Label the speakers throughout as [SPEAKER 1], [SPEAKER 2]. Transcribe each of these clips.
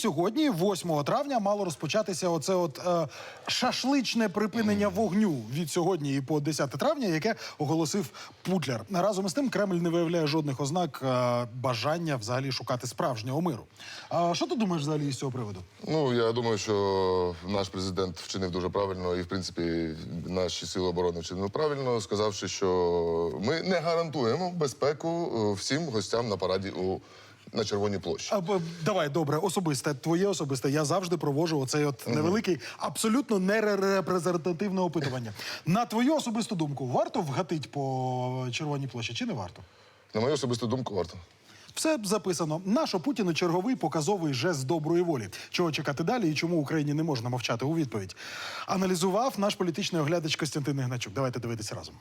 [SPEAKER 1] сьогодні, 8 травня, мало розпочатися оце от е, шашличне припинення вогню від сьогодні і по 10 травня, яке оголосив Путлер. Разом із тим, Кремль не виявляє жодних ознак е, бажання взагалі шукати справжнього миру. А що ти думаєш взагалі з цього приводу?
[SPEAKER 2] Ну, я думаю, що наш президент вчинив дуже правильно, і в принципі наші сили оборони вчинили правильно, сказавши, що ми не гарантуємо безпеку е, всім гостям на параді у на Червоній площі.
[SPEAKER 1] А, б- давай, добре, особисте, твоє особисте. Я завжди проводжу оцей от невеликий, абсолютно нерепрезентативне опитування. На твою особисту думку, варто вгатить по червоній площі чи не варто?
[SPEAKER 2] На мою особисту думку, варто.
[SPEAKER 1] Все записано. Нащо Путіну черговий показовий жест доброї волі. Чого чекати далі і чому Україні не можна мовчати у відповідь? Аналізував наш політичний оглядач Костянтин Ігначук. Давайте дивитися разом.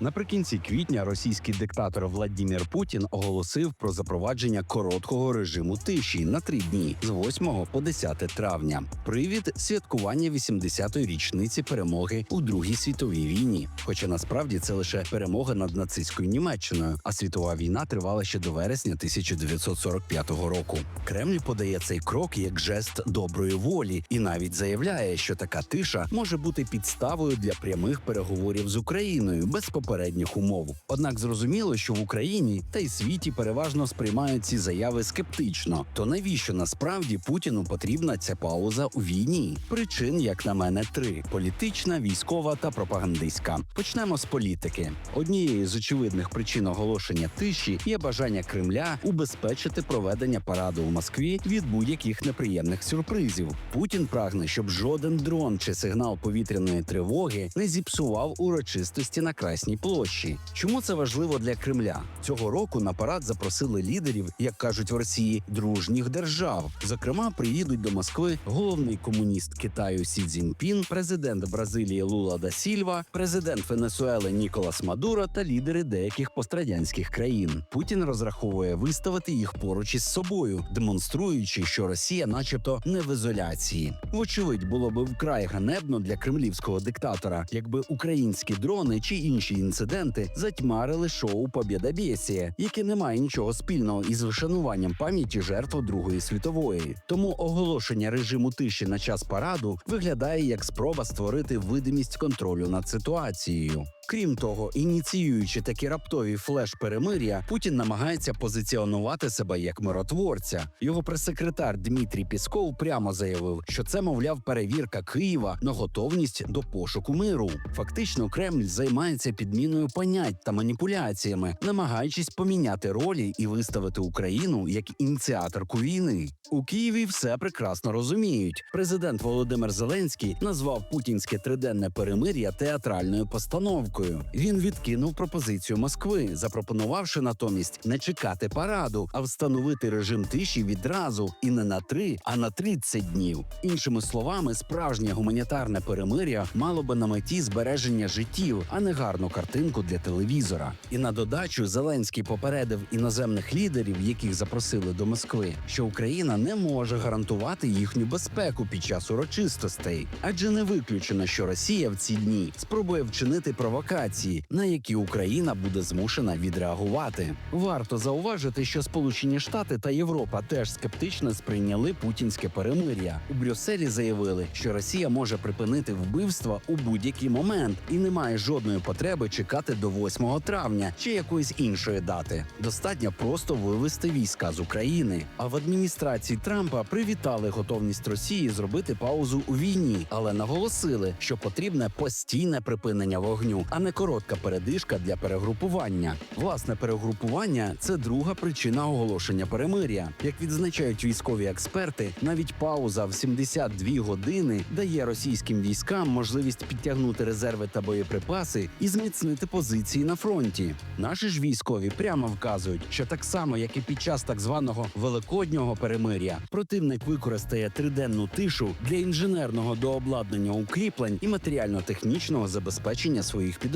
[SPEAKER 3] Наприкінці квітня російський диктатор Владімір Путін оголосив про запровадження короткого режиму тиші на три дні з 8 по 10 травня. Привід святкування 80-ї річниці перемоги у Другій світовій війні. Хоча насправді це лише перемога над нацистською Німеччиною, а світова війна тривала ще до вересня 1945 року. Кремль подає цей крок як жест доброї волі і навіть заявляє, що така тиша може бути підставою для прямих переговорів з Україною без попередніх умов. Однак зрозуміло, що в Україні та й світі переважно сприймають ці заяви скептично. То навіщо насправді Путіну потрібна ця пауза у війні? Причин, як на мене, три: політична, військова та пропагандистська. Почнемо з політики. Однією з очевидних причин оголошення тиші є бажання Кремля убезпечити проведення параду у Москві від будь-яких неприємних сюрпризів. Путін прагне, щоб жоден дрон чи сигнал повітряної тривоги не зіпсував урочистості на Красній площі. Чому це важливо для Кремля? Цього року на парад запросили лідерів, як кажуть в Росії, дружніх держав. Зокрема, приїдуть до Москви головний комуніст Китаю Сі Цзіньпін, президент Бразилії Лула да Сільва, президент Венесуели Ніколас Мадуро та лідери деяких пострадянських країн. Путін розраховує виставити їх поруч із собою, демонструючи, що Росія, начебто, не в ізоляції. Вочевидь, було би вкрай ганебно для кремлівського диктатора, якби українські дрони чи інші інциденти затьмарили шоу Побєдобєсія, яке не має нічого спільного із вшануванням пам'яті жертв Другої світової. Тому оголошення режиму тиші на час параду виглядає як спроба створити видимість контролю над ситуацією. Крім того, ініціюючи такі раптові флеш перемир'я, Путін намагається позиціонувати себе як миротворця. Його прес-секретар Дмитрій Пісков прямо заявив, що це, мовляв, перевірка Києва на готовність до пошуку миру. Фактично, Кремль займається підміною понять та маніпуляціями, намагаючись поміняти ролі і виставити Україну як ініціаторку війни. У Києві все прекрасно розуміють. Президент Володимир Зеленський назвав путінське триденне перемир'я театральною постановкою. Він відкинув пропозицію Москви, запропонувавши натомість не чекати параду, а встановити режим тиші відразу і не на три, а на 30 днів. Іншими словами, справжнє гуманітарне перемир'я мало би на меті збереження життів, а не гарну картинку для телевізора. І на додачу Зеленський попередив іноземних лідерів, яких запросили до Москви, що Україна не може гарантувати їхню безпеку під час урочистостей, адже не виключено, що Росія в ці дні спробує вчинити провокації, на які Україна буде змушена відреагувати. Варто зауважити, що Сполучені Штати та Європа теж скептично сприйняли путінське перемир'я. У Брюсселі заявили, що Росія може припинити вбивства у будь-який момент і не має жодної потреби чекати до 8 травня чи якоїсь іншої дати. Достатньо просто вивести війська з України. А в адміністрації Трампа привітали готовність Росії зробити паузу у війні, але наголосили, що потрібне постійне припинення вогню, а не коротка передишка для перегрупування. Власне, перегрупування це друга причина оголошення перемир'я. Як відзначають військові експерти, навіть пауза в 72 години дає російським військам можливість підтягнути резерви та боєприпаси і зміцнити позиції на фронті. Наші ж військові прямо вказують, що так само, як і під час так званого великоднього перемир'я, противник використає триденну тишу для інженерного дообладнання укріплень і матеріально-технічного забезпечення своїх підрозділів.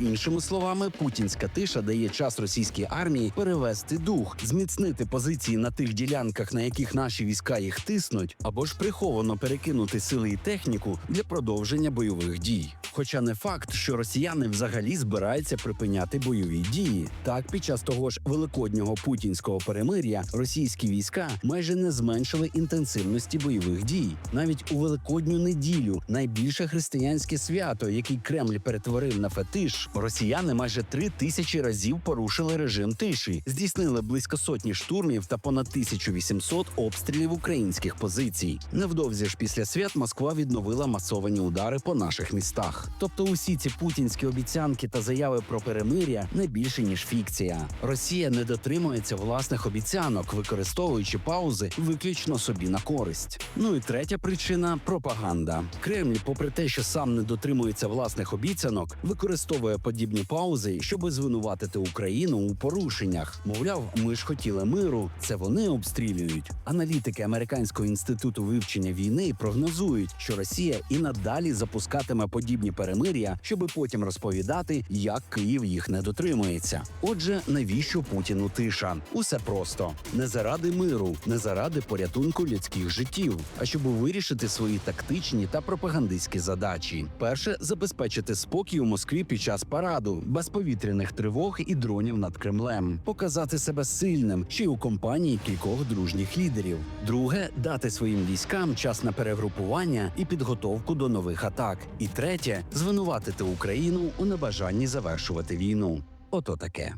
[SPEAKER 3] Іншими словами, путінська тиша дає час російській армії перевести дух, зміцнити позиції на тих ділянках, на яких наші війська їх тиснуть, або ж приховано перекинути сили і техніку для продовження бойових дій. Хоча не факт, що росіяни взагалі збираються припиняти бойові дії. Так, під час того ж великоднього путінського перемир'я російські війська майже не зменшили інтенсивності бойових дій. Навіть у великодню неділю, найбільше християнське свято, який Кремль перетворив на фетиш, росіяни майже три тисячі разів порушили режим тиші, здійснили близько сотні штурмів та понад 1800 обстрілів українських позицій. Невдовзі ж після свят Москва відновила масовані удари по наших містах. Тобто, усі ці путінські обіцянки та заяви про перемир'я не більше ніж фікція. Росія не дотримується власних обіцянок, використовуючи паузи виключно собі на користь. Ну і третя причина пропаганда. Кремль, попри те, що сам не дотримується власних обіцянок, використовує подібні паузи, щоби звинуватити Україну у порушеннях. Мовляв, ми ж хотіли миру, це вони обстрілюють. Аналітики американського інституту вивчення війни прогнозують, що Росія і надалі запускатиме подібні перемир'я, щоби потім розповідати, як Київ їх не дотримується. Отже, навіщо Путіну тиша? Усе просто не заради миру, не заради порятунку людських життів, а щоб вирішити свої тактичні та пропагандистські задачі. Перше забезпечити спокій у Москві під час параду, без повітряних тривог і дронів над Кремлем, показати себе сильним ще й у компанії кількох дружніх лідерів. Друге дати своїм військам час на перегрупування і підготовку до нових атак. І третє звинуватити Україну у небажанні завершувати війну. Ото таке.